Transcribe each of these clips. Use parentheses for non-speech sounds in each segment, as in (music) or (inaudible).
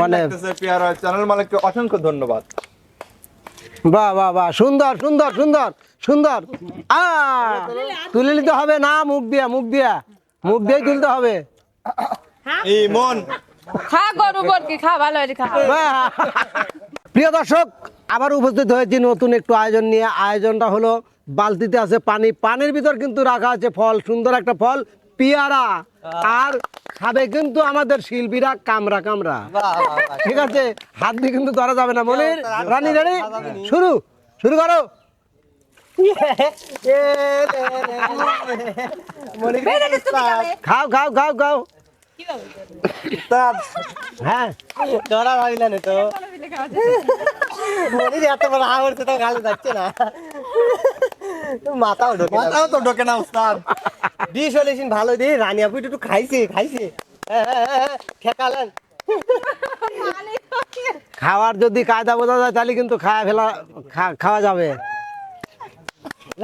মানে চ্যানেল মালিককে অসংখ্য ধন্যবাদ। বাহ বাহ বাহ সুন্দর সুন্দর সুন্দর সুন্দর। আ তুলে নিতে হবে না মুখ দিয়া মুখ দিয়া। মুখ দিয়েই তুলতে হবে। ইমন খা গরু বর্গি খা ভালো খা। প্রিয় দর্শক আবার উপস্থিত হয়েছি নতুন একটু আয়োজন নিয়ে। আয়োজনটা হলো বালতিতে আছে পানি। পানির ভিতর কিন্তু রাখা আছে ফল সুন্দর একটা ফল পিয়ারা। আর খাবে কিন্তু আমাদের শিল্পীরা কামরা কামরা। ঠিক আছে? হাত দিয়ে কিন্তু ধরা যাবে না মনির। রানী রানী। শুরু শুরু করো। (laughs) খাও খাও খাও খাও। হ্যাঁ। ধরা তো। এত বড় হাওড় তো গালে যাচ্ছে না। (laughs) মাথাও ঢোকে মাথাও তো ঢোকে না উস্তাদ। ডি সলিউশন ভালো দি রানী আপু একটু খাইছে খাইছে। হ্যাঁ, হ্যাঁ, হ্যাঁ, ঠেকালেন খাওয়ার যদি কায়দা বোঝা যায় তাহলে কিন্তু খাওয়া ফেলা খাওয়া যাবে।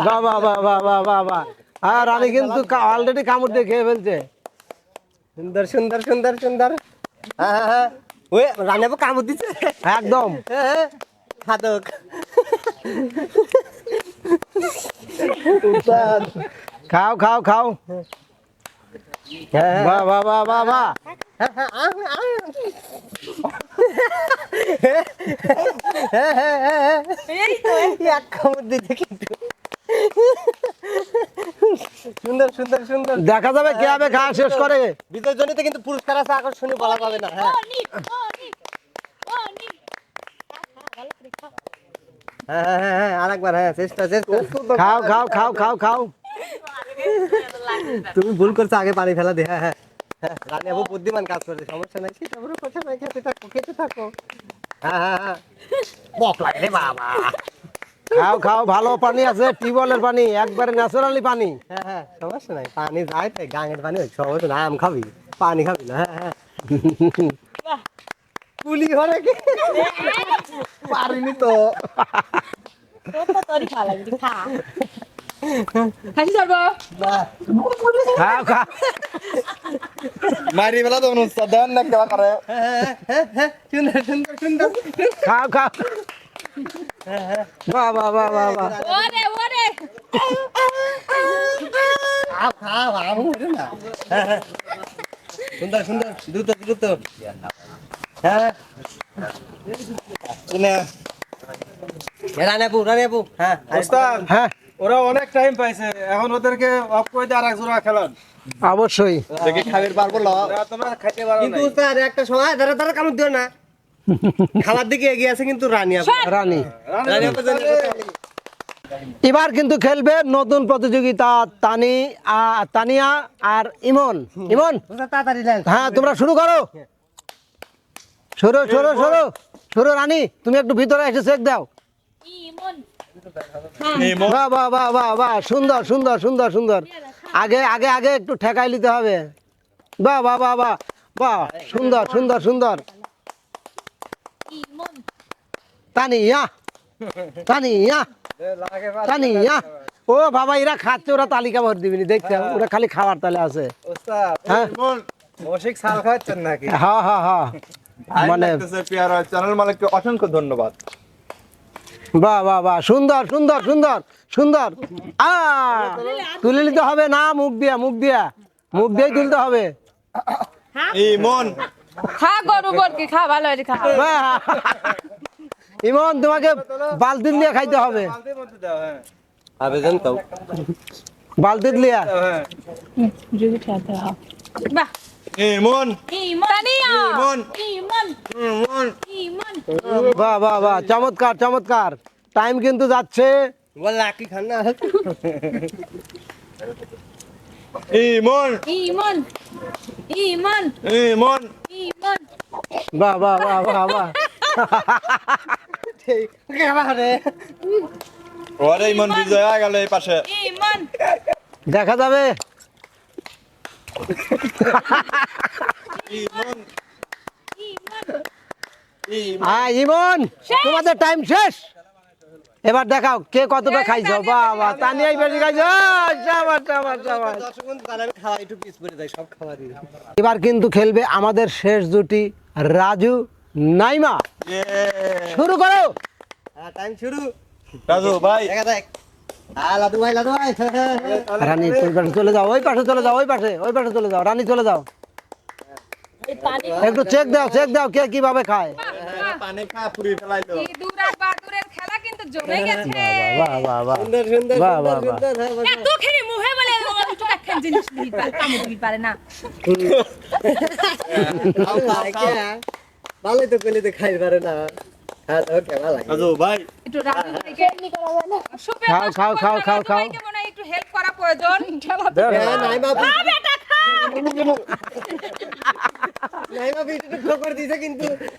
বাহ বাহ বাহ বাহ বাহ বাহ বাহ হ্যাঁ রানী কিন্তু অলরেডি কামড় দিয়ে খেয়ে ফেলছে। সুন্দর সুন্দর সুন্দর সুন্দর। হ্যাঁ, হ্যাঁ, হ্যাঁ। ওই রানী আপু কামড় দিচ্ছে। একদম। হ্যাঁ, হ্যাঁ, খাদক খাও খাও খাও। বাহ বাহ সুন্দর সুন্দর সুন্দর। দেখা যাবে কীভাবে খাওয়া শেষ করে। বিজয় জনিতে কিন্তু পুরস্কার আছে আকর্ষণীয় বলা যাবে না হ্যাঁ। হ্যাঁ হ্যাঁ হ্যাঁ, হ্যাঁ আরেকবার হ্যাঁ চেষ্টা চেষ্টা। খাও খাও খাও খাও খাও। তুমি ভুল করছ আগে পানি ফেলা দে হ্যাঁ হ্যাঁ। হ্যাঁ, রানী আপু বুদ্ধিমান কাজ করছে সমস্যা নাই। সেটা বড় কথা নাই খেতে থাকো খেতে থাকো। হ্যাঁ হ্যাঁ হ্যাঁ। বক লাগে রে বাবা। খাও খাও ভালো পানি আছে টিউবওয়েলের পানি একবারে ন্যাচারালি পানি। হ্যাঁ হ্যাঁ সমস্যা নাই পানি যায় গাঙের পানি সমস্যা আম খাবি পানি খাবি না হ্যাঁ হ্যাঁ। কুলি ঘরে কি? পারিনি তো। হাসি ধরবো। খাও খাও মারি বেলা তো উস্তাদ দেন না কেবা করে। হ্যাঁ হ্যাঁ হ্যাঁ সুন্দর সুন্দর সুন্দর খাও খাও। বাহ বাহ বাহ বাহ বাহ। ওরে ওরে। খাও খাও আম না। হ্যাঁ, হ্যাঁ। সুন্দর সুন্দর দ্রুত দ্রুত। হ্যাঁ। হ্যাঁ। হ্যাঁ। ওরা অনেক টাইম পাইছে এখন ওদেরকে অফ করে দিয়ে আর এক জোড়া খেলান। অবশ্যই। দেখি খাবির পারব ল ওরা খাইতে পারো কিন্তু নাই। একটা সময় দাঁড়া দাঁড়া কামড় দিও না। খাবার দিকে এগিয়ে আছে কিন্তু রানী রানী। রানী এবার কিন্তু খেলবে নতুন প্রতিযোগিতা তানি তানিয়া আর ইমন। ইমন? হ্যাঁ তোমরা শুরু করো। শুরু শুরু শুরু শুরু রানী তুমি একটু ভিতরে এসে চেক দাও বাহ বাহ বাহ বাহ বাহ সুন্দর সুন্দর সুন্দর সুন্দর আগে আগে আগে একটু ঠেকাই নিতে হবে বাহ বাহ বাহ বাহ বাহ সুন্দর সুন্দর সুন্দর ইমন তানিয়া তানিয়া তানিয়া ও বাবা এরা খাচ্ছে ওরা তালিকা ভর দিবিনি দেখতে ওরা খালি খাবার তালে আছে হ্যাঁ হ্যাঁ হ্যাঁ হ্যাঁ মানে চ্যানেল মালিককে অসংখ্য ধন্যবাদ। বাহ বাহ বাহ সুন্দর সুন্দর সুন্দর সুন্দর। আ তুলে নিতে হবে না মুখ দিয়া মুখ দিয়া মুখ দিয়েই তুলতে হবে। ইমন। খা গরু বর্গি খা ভালো হয়েছে খা। ইমন তোমাকে বালতি দিয়ে খাইতে হবে। হ্যাঁ আবেদন তো। বালতি দিয়ে। হ্যাঁ বাহ। ইমন। ইমন। ইমন। ইমন। ইমন। ইমন। বাহ বাহ বাহ চমৎকার চমৎকার। টাইম কিন্তু যাচ্ছে। বল লাকি খান না। ইমন। ইমন। ইমন। ইমন। ইমন। বাহ বাহ বাহ বাহ বাহ রে ওরে ইমন বিজয় গেল এই পাশে। ইমন। দেখা যাবে। ইমন হ্যাঁ ইমন তোমাদের টাইম শেষ। এবার দেখাও কে কতটা খাইছো? বেশি খাইছো। আহ, শাবাশ শাবাশ শাবাশ দর্শক বন্ধু খাওয়া একটু পিস পরে যাই সব খাবারই এবার কিন্তু খেলবে আমাদের শেষ জুটি রাজু নাইমা। শুরু করো। হ্যাঁ টাইম শুরু। রাজু ভাই। দেখা দেখ হ্যাঁ রানী চলে যাও ওই পাশে চলে যাও ওই পাশে ওই পাশে চলে যাও। রানী চলে যাও। একটু চেক দাও চেক দাও কে কীভাবে খায়। ভালোই তো কইলে তো খাই পারে না হ্যাঁ ওকে ভালো লাগে। রাজু ভাই একটু খাও, খাও, খাও, খাও, খাও। একটু হেল্প করা প্রয়োজন।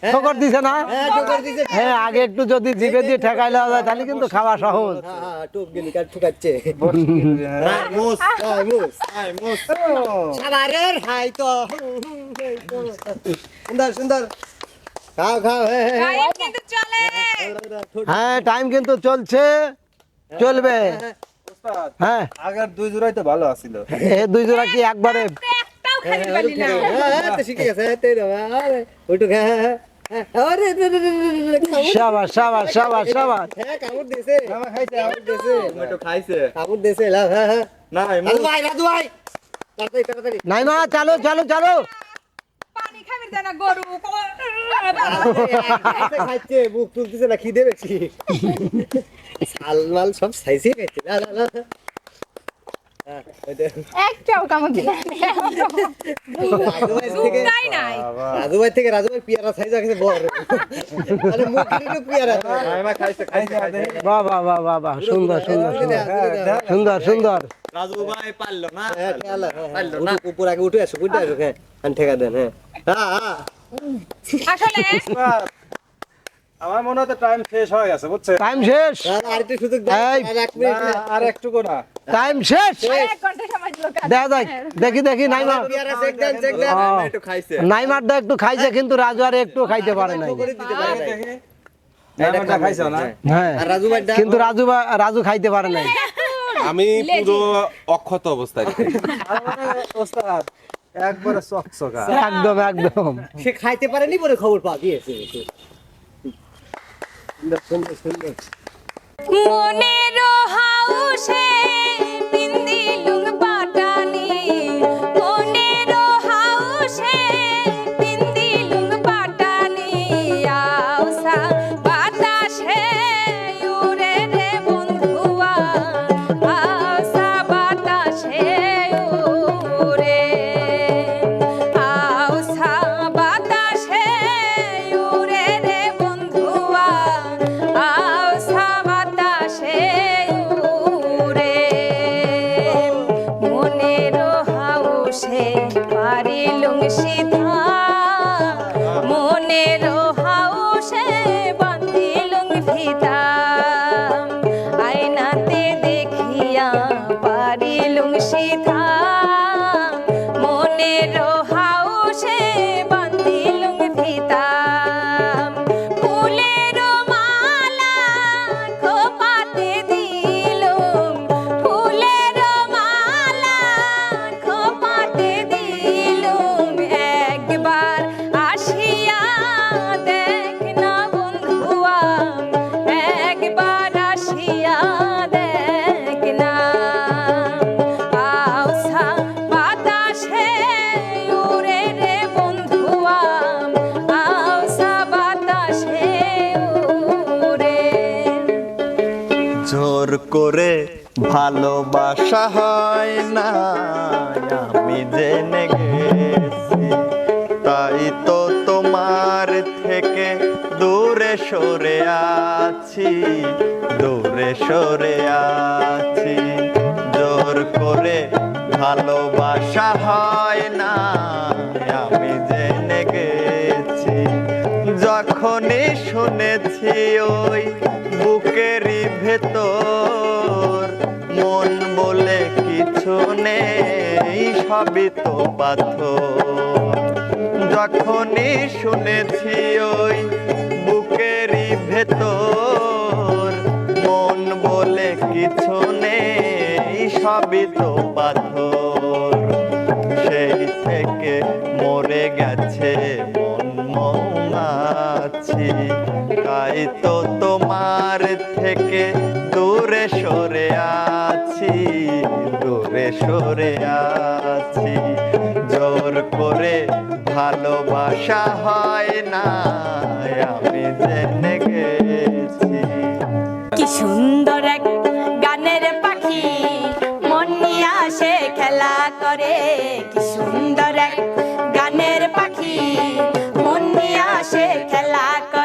হ্যাঁ? হ্যাঁ, হ্যাঁ আগে একটু যদি জিভে দিয়ে ঠেকাই যায় তাহলে কিন্তু খাওয়া সহজ। টোপ গেলি কাট ঠুকাচ্ছে। মুস মুস হাই মুস সাবারের হাই তো সুন্দর সুন্দর। খাও খাও হ্যাঁ চলে। হ্যাঁ টাইম কিন্তু চলছে। চলবে। হ্যাঁ। আগের দুই জোড়াই তো ভালো আছিল। এ দুই জোড়া কি একবারে? হ্যাঁ তো শিখে গেছে হ্যাঁ, না আরে ওইটুক আরে রে, রে, রে, রে, রে, রে, কামড়- সাবাস সাবাস সাবাস সাবাস। হ্যাঁ কামড় দিছে। খাইছে কামড় দিছে টমেটো খাইছে। কামড় দিছে লাভ হ্যাঁ হ্যাঁ। না ভাই রাজু ভাই। তাড়াতাড়ি তাড়াতাড়ি। নাইমা চালো চালো চালো। পানি খাবি দে গরু বুক তুলতেছে না খিদে বেশি সব সাইজে না না না। হ্যাঁ, ওইটা। একটাও কামড় দিল রাজু ভাই থেকে তাই নাই। রাজু ভাই থেকে রাজু ভাই পিয়ারা সাইজ আছে বড়। মানে মুখের পিয়ারা নাইমা খাইছে খাইছে খাইছে। বাহ বাহ বাহ বাহ বাহ সুন্দর সুন্দর সুন্দর। সুন্দর সুন্দর। রাজু ভাই পারল না? হ্যাঁ উপর আগে উঠে আসো উঠে আসো হ্যাঁ। ঠেকা দেন হ্যাঁ। আসলে আমার মনে হয় টাইম শেষ হয়ে গেছে বুঝছে? টাইম শেষ? আর সুযোগ আর এক মিনিট আর একটু না। টাইম শেষ? এক ঘণ্টা সময় দিল কাজ দেখা যাক দেখি দেখি নাইমা। পিয়ারা চেক দেন চেক দেন। ও, একটু খাইছে। একটু কিন্তু রাজু আর একটু খাইতে পারে নাই। করে দিতে পারে নাই। দেখি নামটা খাইছো না? আর রাজু ভাই ডাক- কিন্তু রাজু বা- রাজু খাইতে পারে নাই। (laughs) আমি পুরো অক্ষত অবস্থায়। একবারে চকচকা একদম একদম। সে খাইতে পারেনি পরে খবর পা দিয়েছে সুন্দর সুন্দর সুন্দর। মনের হাউসে ভালোবাসা হয় না, আমি জেনে গেছি। তাই তো তোমার থেকে দূরে সরে আছি, দূরে সরে আছি। জোর করে ভালোবাসা হয় না, আমি জেনে গেছি। যখনই শুনেছি ওই বুকেরই ভেতর মন বলে কিছু নেই, সবই তো পাথর যখনই শুনেছি ওই বুকেরই ভেতর, মন বলে কিছু নেই, সবই তো পাথর সেই থেকে মরে গেছে মন মন আছি, তাই তো তোমার থেকে সরে আছি। জোর করে ভালোবাসা হয় না, আমি জেনে গেছি। কি সুন্দর এক গানের পাখি, মন নিয়ে আসে খেলা করে। কি সুন্দর এক গানের পাখি, মন নিয়ে আসে খেলা করে।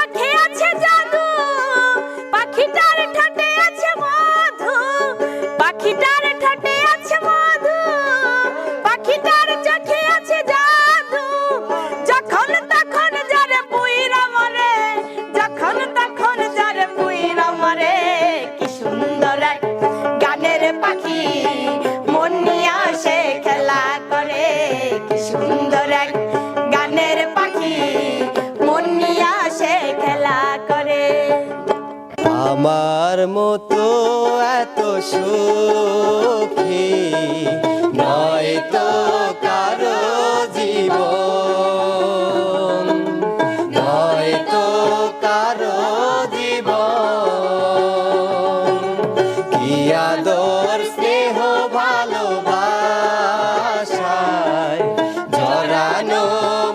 আমার মতো এত সুখী নয় তো কারও জীবন। নয় তো কারও জীবন। কি আদর, স্নেহ, ভালোবাসায় জড়ানো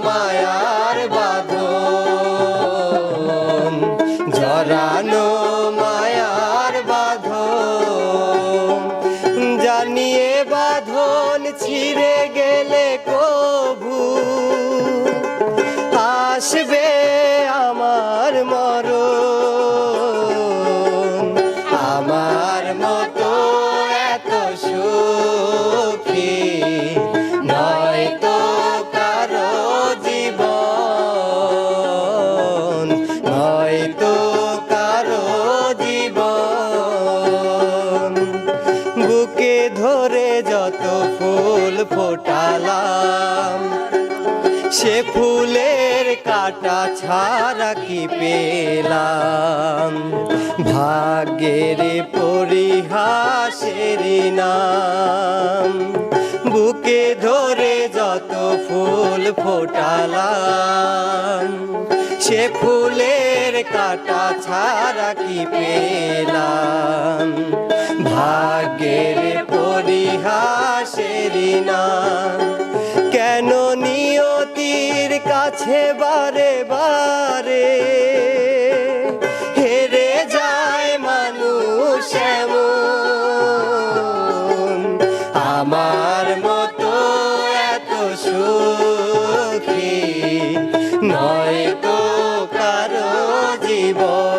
মায়ার বাঁধন। জড়ানো কাটা ছাড়া কি পেলাম? ভাগ্যের পরিহাসের নাম। বুকে ধরে যত ফুল ফোটালাম, সে ফুলের কাটা ছাড়া কি পেলাম? ভাগ্যের পরিহাসের নাম। কেন কাছে বারে বারে। হেরে যায় মানুষ আমার মতো এত সুখী নয় তো কারও জীবন।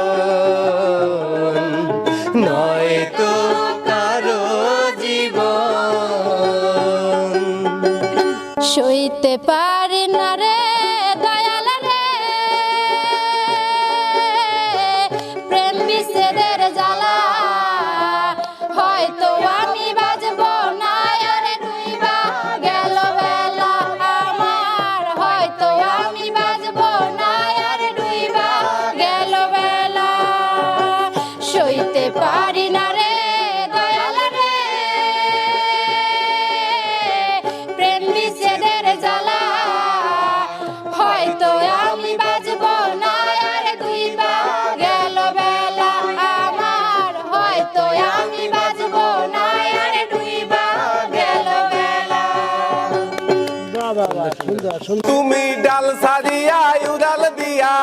ডাল সারিয়া উড়াল দিয়া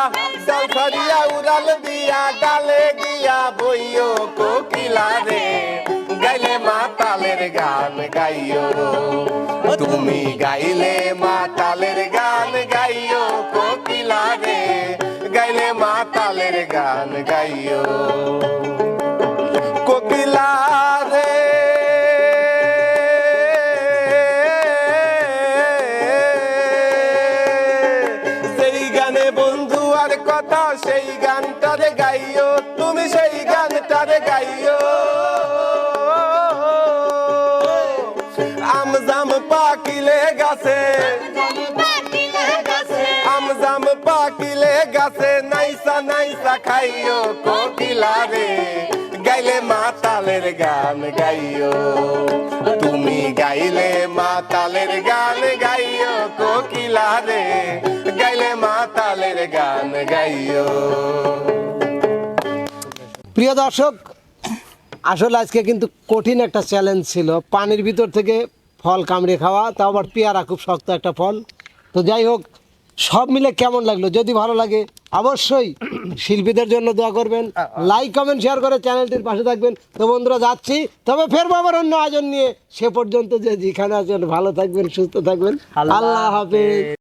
ডাল সারিয়া উড়াল দিয়া ডালে গিয়া বইও কোকিলা রে গাইলে মাতালের গান গাইও তুমি গাইলে মাতালের গান গাইও কোকিলা রে গাইলে মাতালের গান গাইও কোকিলা রে বন্ধু, আর কথা সেই গানটা রে গাইও, তুমি সেই গানটা রে গাইও। আমজাম পাকিলে গাছে। আমজাম পাকিলে গাছে, নাইসা নাইসা খাইও কোকিলা রে। গাইলে মাতালের গান গাইও। তুমি গাইলে মাতালের গান গাইও কোকিলা রে। গান গাইও প্রিয় দর্শক আসলে আজকে কিন্তু কঠিন একটা চ্যালেঞ্জ ছিল। পানির ভিতর থেকে ফল কামড়ে খাওয়া তাও আবার পেয়ারা খুব শক্ত একটা ফল। তো যাই হোক সব মিলে কেমন লাগল? যদি ভালো লাগে অবশ্যই শিল্পীদের জন্য দোয়া করবেন। লাইক কমেন্ট শেয়ার করে চ্যানেলটির পাশে থাকবেন। তো বন্ধুরা যাচ্ছি। তবে ফের আবার অন্য আয়োজন নিয়ে। সে পর্যন্ত যে যেখানে আছেন ভালো থাকবেন সুস্থ থাকবেন। আল্লাহ হাফেজ।